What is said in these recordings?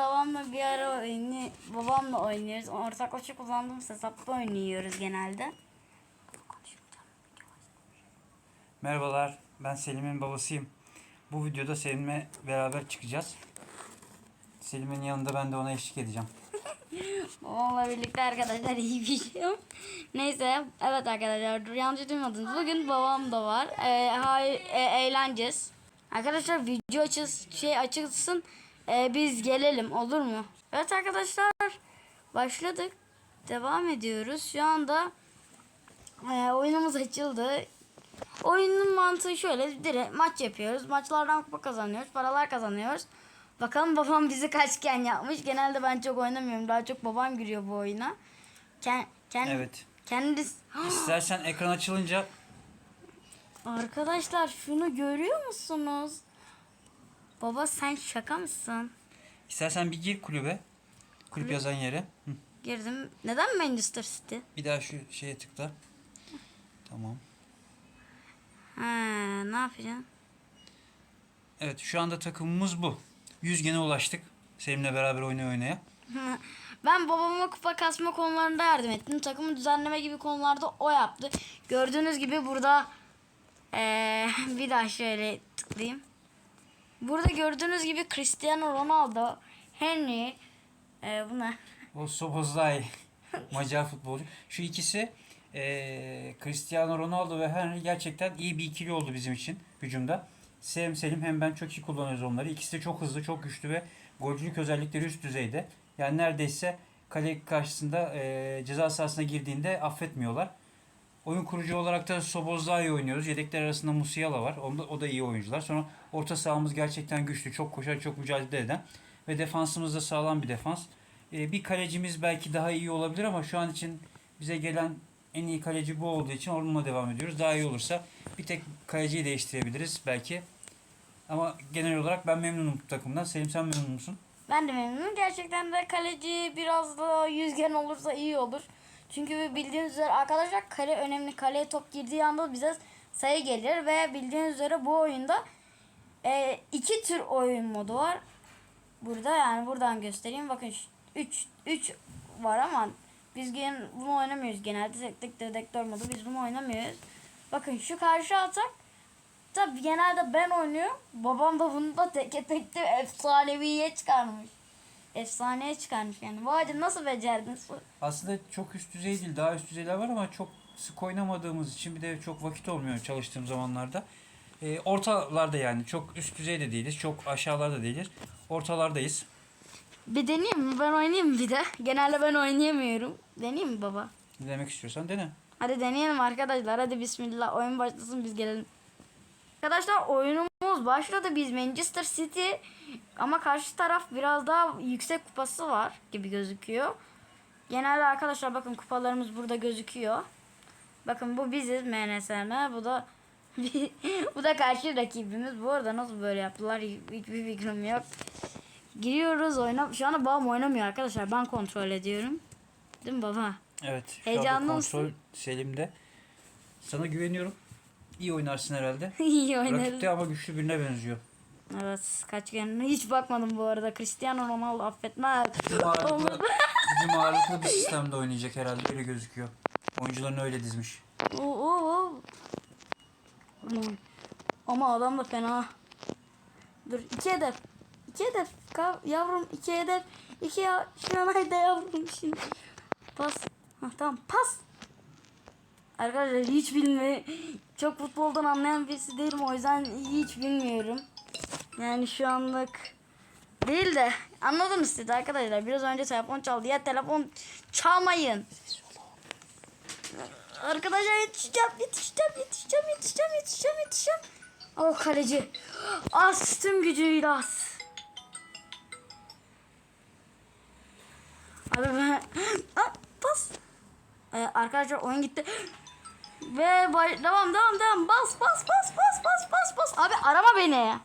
babamla bir ara oyunu babamla oynuyoruz. Ortaklaşa kullandığımız hesapta oynuyoruz genelde. Merhabalar, ben Selim'in babasıyım. Bu videoda Selim'le beraber çıkacağız. Selim'in yanında ben de ona eşlik edeceğim. Babamla birlikte arkadaşlar iyi bir şey yok. Neyse evet arkadaşlar dur yanlış duymadınız. Bugün babam da var. Ee, hay, e, eğleneceğiz. Arkadaşlar video açız, şey açılsın. Ee, biz gelelim olur mu? Evet arkadaşlar başladık. Devam ediyoruz. Şu anda e, oyunumuz açıldı. Oyunun mantığı şöyle direkt maç yapıyoruz. Maçlardan kupa kazanıyoruz. Paralar kazanıyoruz. Bakalım babam bizi kaçken yapmış. Genelde ben çok oynamıyorum. Daha çok babam giriyor bu oyuna. Kend, kend, Evet. Kendisi... İstersen ekran açılınca Arkadaşlar şunu görüyor musunuz? Baba sen şaka mısın? istersen bir gir kulübe. Kulüp yazan yere. Hı. Girdim. Neden Manchester City? Bir daha şu şeye tıkla. Tamam. Ha, ne yapacaksın? Evet, şu anda takımımız bu. 100 gene ulaştık. Selim'le beraber oynaya oynaya. Ben babama kupa kasma konularında yardım ettim. Takımı düzenleme gibi konularda o yaptı. Gördüğünüz gibi burada eee, bir daha şöyle tıklayayım. Burada gördüğünüz gibi Cristiano Ronaldo, Henry, eee bu ne? O Sobozlay Macar futbolcu. Şu ikisi eee, Cristiano Ronaldo ve Henry gerçekten iyi bir ikili oldu bizim için hücumda. Hem Selim hem ben çok iyi kullanıyoruz onları. İkisi de çok hızlı, çok güçlü ve golcülük özellikleri üst düzeyde. Yani neredeyse kale karşısında eee, ceza sahasına girdiğinde affetmiyorlar. Oyun kurucu olarak da Sobozlay oynuyoruz. Yedekler arasında Musiala var. O da, o da iyi oyuncular. Sonra orta sahamız gerçekten güçlü. Çok koşar, çok mücadele eden. Ve defansımız da sağlam bir defans. Ee, bir kalecimiz belki daha iyi olabilir ama şu an için bize gelen en iyi kaleci bu olduğu için onunla devam ediyoruz. Daha iyi olursa bir tek kaleciyi değiştirebiliriz belki. Ama genel olarak ben memnunum bu takımdan. Selim sen memnun musun? Ben de memnunum. Gerçekten de kaleci biraz da yüzgen olursa iyi olur. Çünkü bildiğiniz üzere arkadaşlar kale önemli. Kaleye top girdiği anda bize sayı gelir ve bildiğiniz üzere bu oyunda e, iki tür oyun modu var. Burada yani buradan göstereyim. Bakın 3 3 var ama biz gen, bunu oynamıyoruz genelde. Teknik dedektör modu biz bunu oynamıyoruz. Bakın şu karşı atak Tabi genelde ben oynuyorum. Babam da bunu da teke tekte efsaneviye çıkarmış. Efsaneye çıkarmış yani. Vay canına, nasıl becerdiniz? Aslında çok üst düzey değil. Daha üst düzeyler var ama çok sık oynamadığımız için bir de çok vakit olmuyor çalıştığım zamanlarda. Ee, ortalarda yani. Çok üst düzeyde değiliz. Çok aşağılarda değiliz. Ortalardayız. Bir deneyeyim mi? Ben oynayayım bir de? Genelde ben oynayamıyorum. Deneyeyim mi baba? Ne demek istiyorsan dene. Hadi deneyelim arkadaşlar. Hadi bismillah. Oyun başlasın biz gelelim. Arkadaşlar oyunumuz başladı. Biz Manchester City ama karşı taraf biraz daha yüksek kupası var gibi gözüküyor. Genelde arkadaşlar bakın kupalarımız burada gözüküyor. Bakın bu biziz MNSM. Bu da bu da karşı rakibimiz. Bu arada nasıl böyle yaptılar hiçbir fikrim yok. Giriyoruz oyna. Şu anda babam oynamıyor arkadaşlar. Ben kontrol ediyorum. Değil mi baba? Evet. Heyecanlı mısın? kontrol Selim'de. Sana güveniyorum. İyi oynarsın herhalde. İyi Rakip oynarız. de ama güçlü birine benziyor. Evet kaç kere hiç bakmadım bu arada. Cristiano Ronaldo affetmez. Bizim ağırlıklı, bizim ağırlıklı bir sistemde oynayacak herhalde. Öyle gözüküyor. Oyuncularını öyle dizmiş. Oo, oo. Aman. Ama adam da fena. Dur iki hedef. İki hedef. Ka yavrum iki hedef. İki ya. Şuranayda yavrum şimdi. Pas. Hah, tamam pas. Arkadaşlar hiç bilmiyorum. Çok futboldan anlayan birisi değilim o yüzden hiç bilmiyorum. Yani şu anlık değil de anladınız siz arkadaşlar. Biraz önce telefon çaldı. Ya telefon çalmayın. Arkadaşlar yetişeceğim, yetişeceğim, yetişeceğim, yetişeceğim, yetişeceğim, yetişeceğim. Oh kaleci. As tüm gücüyle as. Abi ben... Ah, pas. Ee, arkadaşlar oyun gitti. Ve bay... devam devam devam. Bas bas bas bas bas bas bas. Abi arama beni.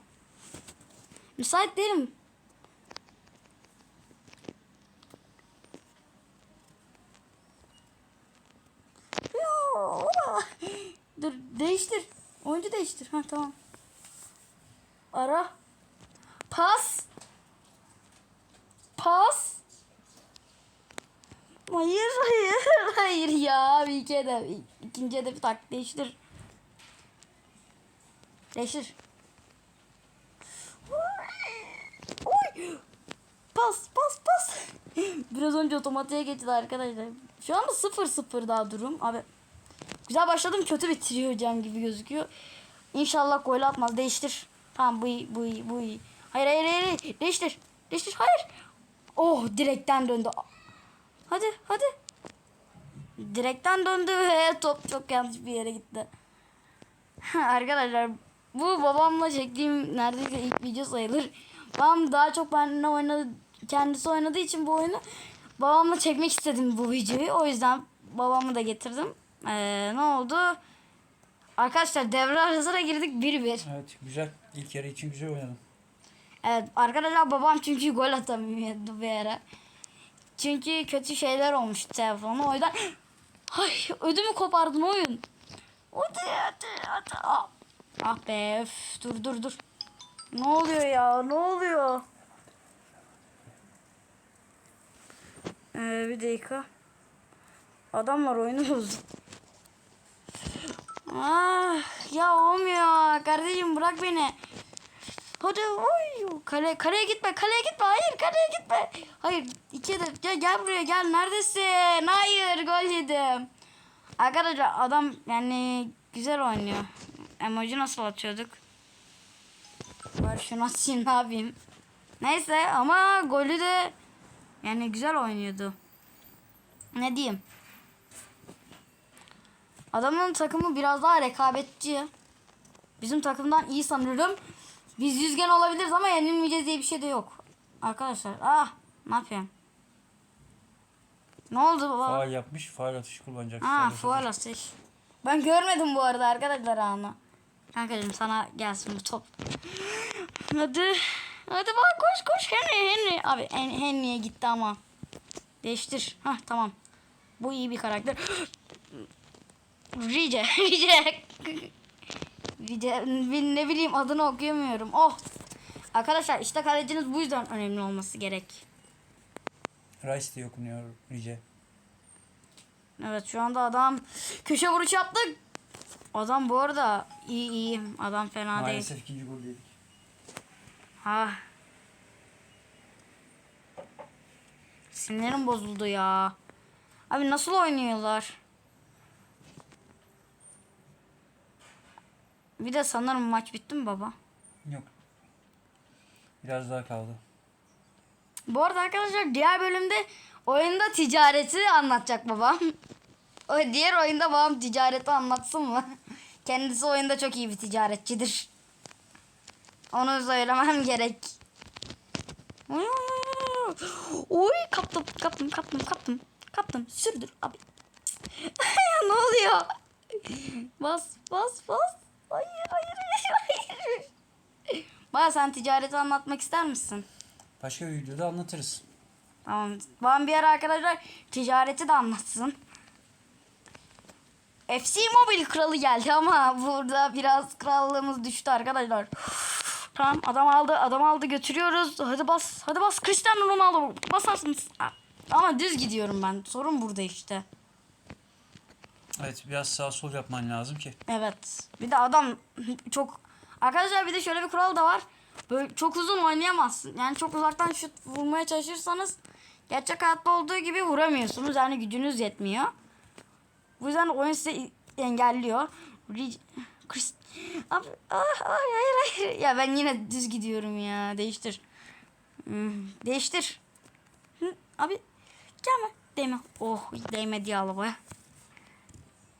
Müsait değilim. Dur değiştir. Oyuncu değiştir. Ha tamam. Ara. Pas. Pas. Hayır hayır hayır ya bir iki hedef ikinci hedefi tak değiştir. Değiştir. Oy. Pas pas pas. Biraz önce otomatiğe geçti arkadaşlar. Şu anda 0-0 daha durum. Abi güzel başladım kötü bitiriyor gibi gözüküyor. İnşallah gol atmaz. Değiştir. Tamam bu iyi bu iyi bu iyi. Hayır hayır. hayır. Değiştir. Değiştir. Hayır. Oh direkten döndü. Hadi hadi. Direkten döndü ve top çok yanlış bir yere gitti. Arkadaşlar bu babamla çektiğim neredeyse ilk video sayılır. Babam daha çok benimle oynadı, kendisi oynadığı için bu oyunu babamla çekmek istedim bu videoyu. O yüzden babamı da getirdim. Ee, ne oldu? Arkadaşlar devre arasına girdik 1-1. Evet güzel. İlk yarı için güzel oynadın. Evet arkadaşlar babam çünkü gol atamıyordu bir ara. Çünkü kötü şeyler olmuş telefonu. O yüzden Ay ödümü kopardın oyun. Hadi hadi hadi. Ah, ah be öf, dur dur dur. Ne oluyor ya ne oluyor? Ee, bir dakika. Adamlar oyunu bozdu. Ah ya olmuyor kardeşim bırak beni. Hadi oy kale kaleye gitme kaleye gitme hayır kaleye gitme. Hayır iki de gel, gel buraya gel neredesin? Hayır gol yedim. Arkadaşlar adam yani güzel oynuyor. Emoji nasıl atıyorduk? Var şunu atayım ne yapayım. Neyse ama golü de yani güzel oynuyordu. Ne diyeyim? Adamın takımı biraz daha rekabetçi. Bizim takımdan iyi sanırım. Biz yüzgen olabiliriz ama yenilmeyeceğiz diye bir şey de yok. Arkadaşlar ah ne yapıyorum? Ne oldu baba? Faal yapmış. Faal atışı kullanacak. Ha Faal atış. Ben görmedim bu arada arkadaşlar anı. Kankacığım sana gelsin bu top. Hadi. Hadi bak koş koş Henry Henry. Abi Hen- Henry'e gitti ama. Değiştir. Ha tamam. Bu iyi bir karakter. Rice. Rice. Rice. Ne bileyim adını okuyamıyorum. Oh. Arkadaşlar işte kaleciniz bu yüzden önemli olması gerek. Rice diye okunuyor Rice. Evet şu anda adam köşe vuruş yaptı. Adam bu arada iyi iyi. Adam fena değil. Maalesef ikinci gol yedik. Ha. Sinirim bozuldu ya. Abi nasıl oynuyorlar? Bir de sanırım maç bitti mi baba? Yok. Biraz daha kaldı. Bu arada arkadaşlar diğer bölümde oyunda ticareti anlatacak babam. O diğer oyunda babam ticareti anlatsın mı? Kendisi oyunda çok iyi bir ticaretçidir. Onu söylemem gerek. Oy, kaptım kaptım kaptım kaptım. Kaptım sürdür abi. ya ne oluyor? Bas bas bas. Hayır hayır hayır. Bana sen ticareti anlatmak ister misin? Başka bir videoda anlatırız. Tamam. Babam bir ara arkadaşlar ticareti de anlatsın. FC Mobile kralı geldi ama burada biraz krallığımız düştü arkadaşlar. Tamam adam aldı adam aldı götürüyoruz. Hadi bas hadi bas Cristiano Ronaldo basarsınız. Ama düz gidiyorum ben. Sorun burada işte. Evet biraz sağ sol yapman lazım ki. Evet. Bir de adam çok arkadaşlar bir de şöyle bir kural da var. Böyle çok uzun oynayamazsın. Yani çok uzaktan şut vurmaya çalışırsanız gerçek hayatta olduğu gibi vuramıyorsunuz. Yani gücünüz yetmiyor. Bu yüzden oyun size engelliyor. Chris- Abi, ah, ay, hayır hayır. Ya ben yine düz gidiyorum ya. Değiştir. Hmm, değiştir. Hı, abi gelme. Değme. Oh değmedi ya arabaya.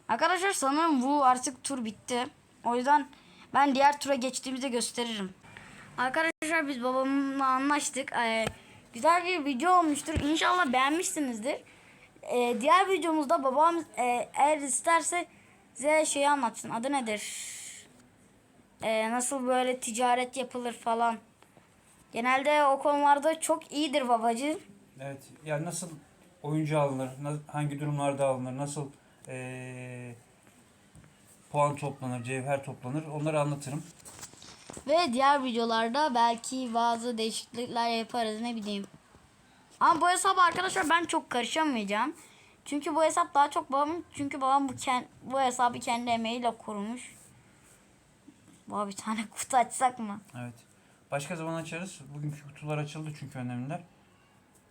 Arkadaşlar sanırım bu artık tur bitti. O yüzden ben diğer tura geçtiğimizde gösteririm. Arkadaşlar biz babamla anlaştık. Ee, güzel bir video olmuştur. İnşallah beğenmişsinizdir. Ee, diğer videomuzda babam e, eğer isterse size şeyi anlatsın. Adı nedir? Ee, nasıl böyle ticaret yapılır falan. Genelde o konularda çok iyidir babacığım. Evet. Yani nasıl oyuncu alınır, hangi durumlarda alınır, nasıl eee, puan toplanır, cevher toplanır onları anlatırım. Ve diğer videolarda belki bazı değişiklikler yaparız ne bileyim. Ama bu hesaba arkadaşlar ben çok karışamayacağım. Çünkü bu hesap daha çok babamın. Çünkü babam bu ken, bu hesabı kendi emeğiyle kurmuş. Baba bir tane kutu açsak mı? Evet. Başka zaman açarız. Bugünkü kutular açıldı çünkü önemliler.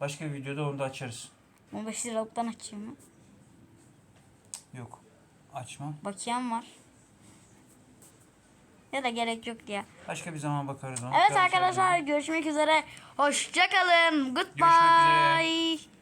Başka bir videoda onu da açarız. 15 liralıktan açayım mı? Yok. Açma. Bakiyem var. Ya da gerek yok diye. Başka bir zaman bakarız ona. Evet arkadaşlar görüşmek üzere. Hoşçakalın. Goodbye. Görüşmek üzere.